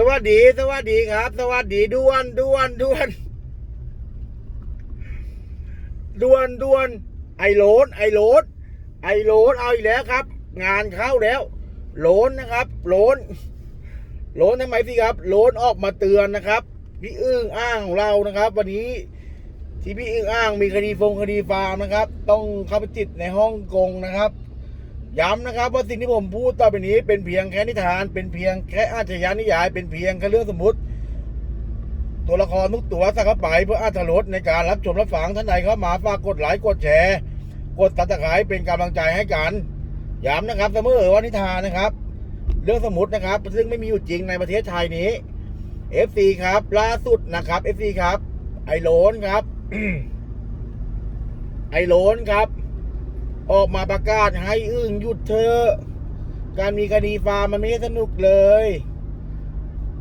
สวัสดี สวัสดีครับ สวัสดีด่วนด่วนด่วนด่วนด่วน ไอโหลนไอโหลนไอโหลนเอาอีกแล้วครับ งานเข้าแล้วโหลนนะครับโหลนโหลนทำไมสิครับโหลนออกมาเตือนนะครับ พี่อึ้งอ้างของเรานะครับ วันนี้ที่พี่อึ้งอ้างมีคดีฟงคดีฟาร์มนะครับ ต้องเข้าไปจิตในห้องกงนะครับ ย้ำนะครับว่าสิ่งที่ผมพูดต่อไปนี้เป็นเพียงแค่นิทาน เป็นเพียงแค่อาชญานิยาย เป็นเพียงแค่เรื่องสมมติ ตัวละครทุกตัวสักเข้าไปเพื่ออาธรสในการรับชมรับฟังท่านใดเข้ามาฝากกดไลค์กดแชร์กดติดตามเป็นกำลังใจให้กันย้ำนะครับเสมอว่านิทานนะครับ เรื่องสมมตินะครับ ซึ่งไม่มีอยู่จริงในประเทศไทยนี้ FC ครับล่าสุดนะครับ FC ครับ ไอโลนครับ ไอโลนครับ ออกมาประกาศให้อึ้งหยุดเถอะ การมีคดีฟาร์มมันไม่สนุกเลย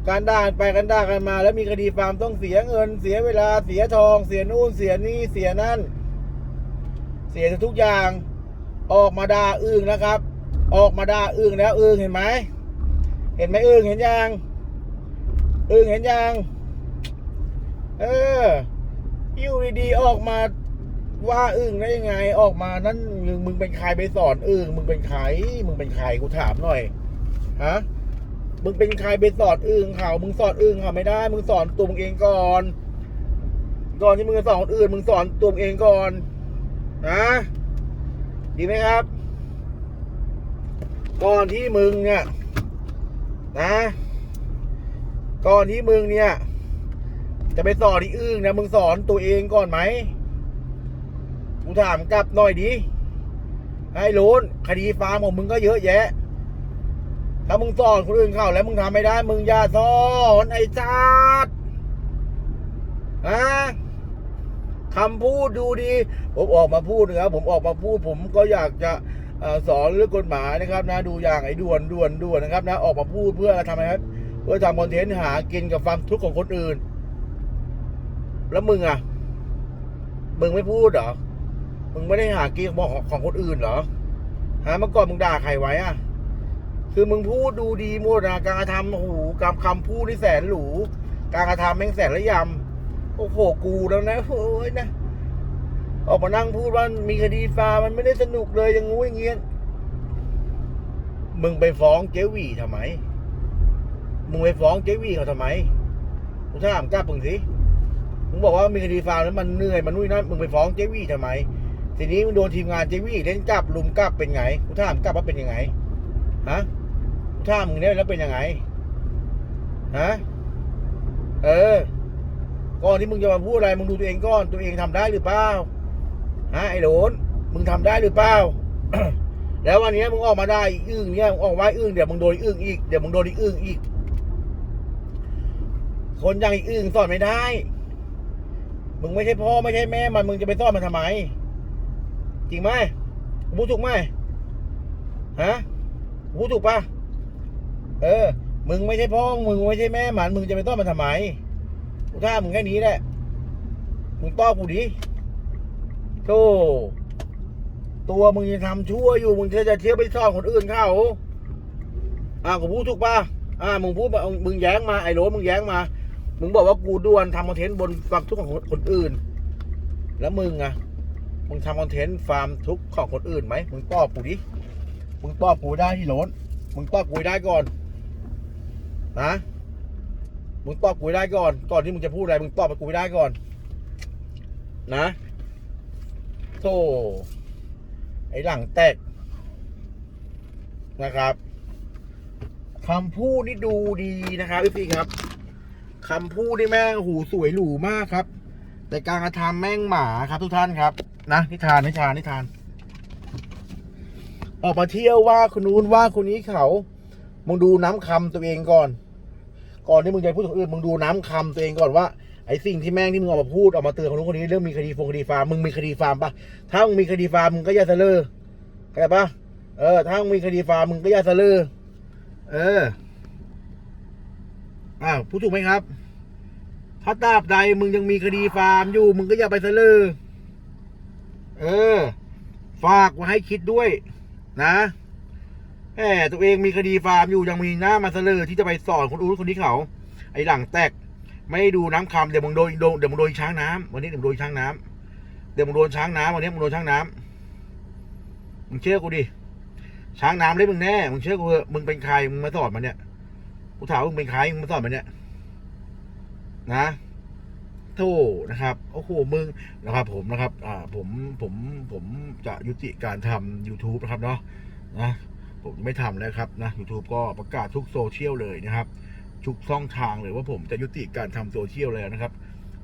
การด่านไปกันด่ากันมา แล้วมีคดีฟาร์มต้องเสียเงิน เสียเวลาเสียทอง เสียนู่นเสียนี่เสียนั่น เสียทุกอย่างออกมาด่าอึ้งนะครับ ออกมาด่าอึ้งแล้วอึ้งเห็นไหมเห็นไหมอึ้งเห็นยังอึ้งเห็นยังเอออยู่ดีๆออกมา ว่าอึ้งได้ยังไงออกมานั่นมึงเป็นใครไปสอนอึ้งมึงเป็นใครมึงเป็นใครกูถามหน่อยฮะมึงเป็นใครไปสอนอึ่งเขามึงสอนอึ่งเขาไม่ได้ มึงสอนตัวมึงเองก่อน ก่อนที่มึงจะสอนคนอื่น มึงสอนตัวมึงเองก่อนนะดีไหมครับ ก่อนที่มึงเนี่ยนะก่อนที่มึงเนี่ย จะไปสอนที่อึ่งนะมึงสอนตัวเองก่อนไหม กูถามกลับหน่อยดิให้รู้คดีฟาร์มของมึงก็เยอะแยะ ถ้ามึงสอนคนอื่นเข้าแล้วมึงทำไม่ได้ มึงอย่าสอนไอ้จัดอะคำพูดดูดี ผมออกมาพูดนะครับผมออกมาพูด ผมก็อยากจะอสอนเรื่องกฎหมายนะครับ นะ ดูอย่างไอ้ด่วนด่วนด่วนนะครับ นะ ออกมาพูดเพื่อทำอะไรครับเพื่อทำคอนเทนต์หากินกับความทุกข์ของคนอื่น แล้วมึงอะ มึงไม่พูดเหรอ มึงไม่ได้หากินของของคนอื่นเหรอฮะเมื่อก่อนมึงด่าใครไว้อะคือมึงพูดดูดีหมดนะการกระทำโอ้โหการคำพูดที่แสนหรู การกระทำแม่งแสนระยำโอ้โหกูแล้วนะโอ้ยนะออกมานั่งพูดว่ามีคดีฟามันไม่ได้สนุกเลยอย่างงู้อย่างเงี้ยมึงไปฟ้องเจวี่ทำไม มึงไปฟ้องเจวี่เขาทำไมกูถามกล้าปึงสิ มึงบอกว่ามีคดีฟาแล้วมันเหนื่อยมันนุ่ยนั่นมึงไปฟ้องเจวี่ทำไม ทีนี้มึงโดนทีมงานเจวี่เล่นกลับลุมกลับเป็นไงกูถามกลับว่าเป็นยังไงฮะถ้ามึงเนี่ยแล้วเป็นยังไงฮะเออก่อนที่มึงจะมาพูดอะไรมึงดูตัวเองก่อนตัวเองทำได้หรือเปล่าฮะไอ้โหลนมึงทำได้หรือเปล่าแล้ววันนี้มึงออกมาได้อีกอึ้งเนี่ยมึงออกไว้อึ้งเดี๋ยวมึงโดนอึ้งอีกเดี๋ยวมึงโดนอีกอึ้งอีก คนย่างอีกอึ้งสอนไม่ได้ มึงไม่ใช่พ่อไม่ใช่แม่มันมึงจะไปสอนมันทำไม จริงไหมกูพูดถูกไหมฮะพูดถูกปะเออ มึงไม่ใช่พ่อ มึงไม่ใช่แม่หมัน มึงจะไปต้อนมันทำไมกูท่ามึงแค่นี้แหละ มึงต้อกูดิโธ่ตัวมึงยังทำชั่วอยู่ มึงจะจะเที่ยวไปซ่อนคนอื่นเขาอ่ากูพูดถูกปะอ่า มึงพูดมามึงแย้งมาไอ้โรมึงแย้งมา มึงบอกว่ากูด่วนทำคอนเทนต์บนความทุกข์ของคนอื่น แล้วมึงอะ มึงทำคอนเทนต์ฟาร์มทุกของคนอื่นไหมมึงตอบกูดิมึงตอบกูได้ที่โหลนมึงตอบกูได้ก่อน นะมึงตอบกูได้ก่อน ก่อนที่มึงจะพูดอะไรมึงตอบกูได้ก่อน นะโธ่ไอ้หลังแตกนะครับคำพูดนี่ดูดีนะครับพี่ครับคำพูดนี่แม่งหูสวยหรูมากครับ แต่การกระทำแม่งหมาครับทุกท่านครับ นะนิทานนิทานนิทาน ออกมาเที่ยวว่าคนนู้นว่าคนนี้เขา มึงดูน้ำคำตัวเองก่อน ก่อนที่มึงจะพูดถึงอื่นมึงดูน้ำคำตัวเองก่อนว่าไอ้สิ่งที่แม่งที่มึงออกมาพูดออกมาเตือนคนนู้นคนนี้เรื่องมีคดีฟงคดีฟาร์มมึงมีคดีฟาร์มปะถ้ามึงมีคดีฟาร์มมึงก็อย่าเสลอเข้าใจปะเออ ถ้ามึงมีคดีฟาร์มมึงก็อย่าเสลอเอออ้าวพูดถูกไหมครับ ถ้าตราบใดมึงยังมีคดีฟาร์มอยู่ มึงก็อย่าไปเสลอ เออ ฝากไว้ให้คิดด้วย นะแหมตัวเองมีคดีฟาร์มอยู่ยังมีหน้ามาเสลอที่จะไปสอนคนอู้คนนี้เขา ไอ้หลังแตก ไม่ดูน้ำคำเดี๋ยวมึงโดนโดนเดี๋ยวมึงโดนช้างน้ำวันนี้เดี๋ยวมึงโดนช้างน้ำเดี๋ยวมึงโดนช้างน้ำวันนี้มึงโดนช้างน้ำมึงเชื่อกูดิช้างน้ำเล่นมึงแน่ มึงเชื่อกูเถอะมึงเป็นใคร มึงมาสอนมันเนี่ย กูถามมึงเป็นใคร มึงมาสอนมันเนี่ย นะ โธ่นะครับโอ้โหมึงนะครับผมนะครับอ่าผมผมผมจะยุติการทำ YouTube นะครับเนาะนะผมไม่ทำแล้วครับนะ YouTube ก็ประกาศทุกโซเชียลเลยนะครับทุกช่องทางเลยว่าผมจะยุติการทำโซเชียลเลยนะครับ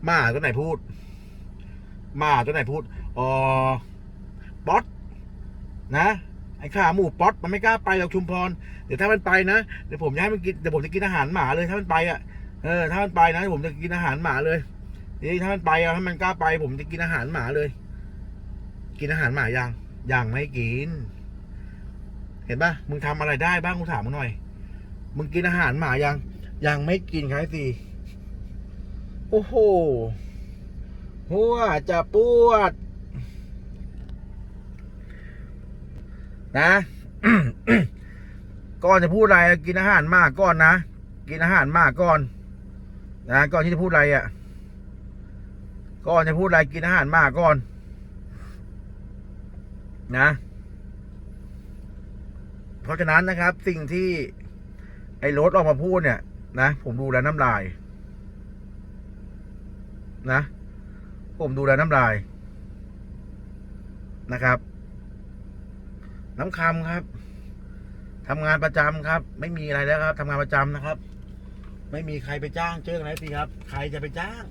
มาตัวไหนพูด มาตัวไหนพูดอ๋อป๊อตนะไอ้ข่าหมูป๊อตมันไม่กล้าไปหรอกชุมพรเดี๋ยวถ้ามันไปนะเดี๋ยวผมจะให้มันกินเดี๋ยวผมจะกินอาหารหมาเลยถ้ามันไปอะเออถ้ามันไปนะผมจะกินอาหารหมาเลย นี่ถ้ามันไปอะถ้ามันกล้าไป ผมจะกินอาหารหมาเลย กินอาหารหมายังยังไม่กิน เห็นปะมึงทำอะไรได้บ้างกูถามมึงหน่อย มึงกินอาหารหมายัง ยังไม่กินครับสิโอ้โหหัวจะปวด นะก่อนจะพูดอะไรกินอาหารมาก่อนนะ กินอาหารมาก่อน นะก่อนที่จะพูดอะไรอะ ก่อนจะพูดอะไรกินอาหารมาก่อน นะ เพราะฉะนั้นนะครับ สิ่งที่ไอ้รถออกมาพูดเนี่ย นะผมดูแลน้ำลาย นะ ผมดูแลน้ำลายนะครับ น้ำคำครับทำงานประจำครับ ไม่มีอะไรแล้วครับทำงานประจำนะครับ ไม่มีใครไปจ้างเจอกันแล้วสิครับ ใครจะไปจ้าง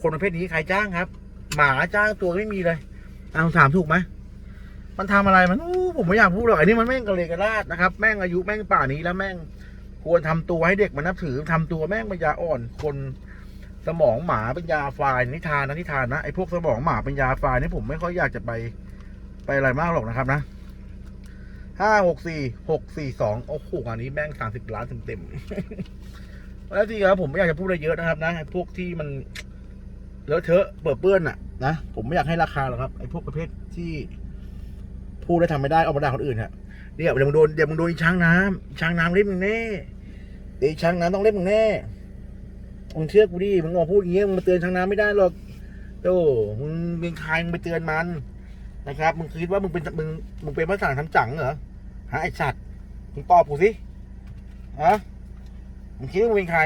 คนประเภทนี้ใครจ้างครับ หมาจ้างตัวไม่มีเลยเอาถามถูกไหมมันทำอะไรมันอู้ผมไม่อยากพูดหรอกไอ้นี่มันแม่งกระเลกระลาดนะครับ แม่งอายุแม่งป่านี้แล้วแม่งควรทำตัวให้เด็กมันนับถือทำตัวแม่งปัญญาอ่อน คนสมองหมาเป็นยาฟล์นิทานนะนิทานนะไอ้พวกสมองหมาเป็นยาฟล์นี่ผมไม่ค่อยอยากจะไปไปอะไรมากหรอกนะครับนะห้าหกสี่หกสี่สองโอ้โหอันนี้แม่งสามสิบล้านเต็มๆแล้วที่ครับผมไม่อยากจะพูดอะไรเยอะนะครับนะไอ้พวกที่มัน เลอะเทอะเปื้อนเปื้อนอะนะผมไม่อยากให้ราคาหรอกครับไอ้พวกประเภทที่พูดแล้วทำไม่ได้เอามาด่าคนอื่นฮะเนี่ยเดี๋ยวมึงโดนเดี๋ยวมึงโดนช้างน้ำช้างน้ำเล่มมึงแน่เดี๋ยวอีช้างน้ำต้องเล่มมึงแน่มึงเชื่อกูดิมึงออกพูดอย่างเงี้ยมึงมาเตือนช้างน้ำไม่ได้หรอกโอ้มึงเป็นใครมึงไปเตือนมันนะครับมึงคิดว่ามึงเป็นมึงมึงเป็นภาษาทำจังเหรอฮะไอสัตว์มึงตอบกูสิฮะมึงคิดว่ามึงเป็นใคร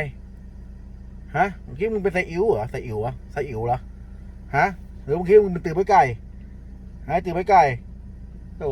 ฮะเมื่อกี้มึงเป็นไซอิ๋วเหรอไซอิ๋วเหรอไซอิ๋วเหรอฮะหรือเมื่อกี้มึงเป็นตือไปไก่ฮะตือไปไก่โอ้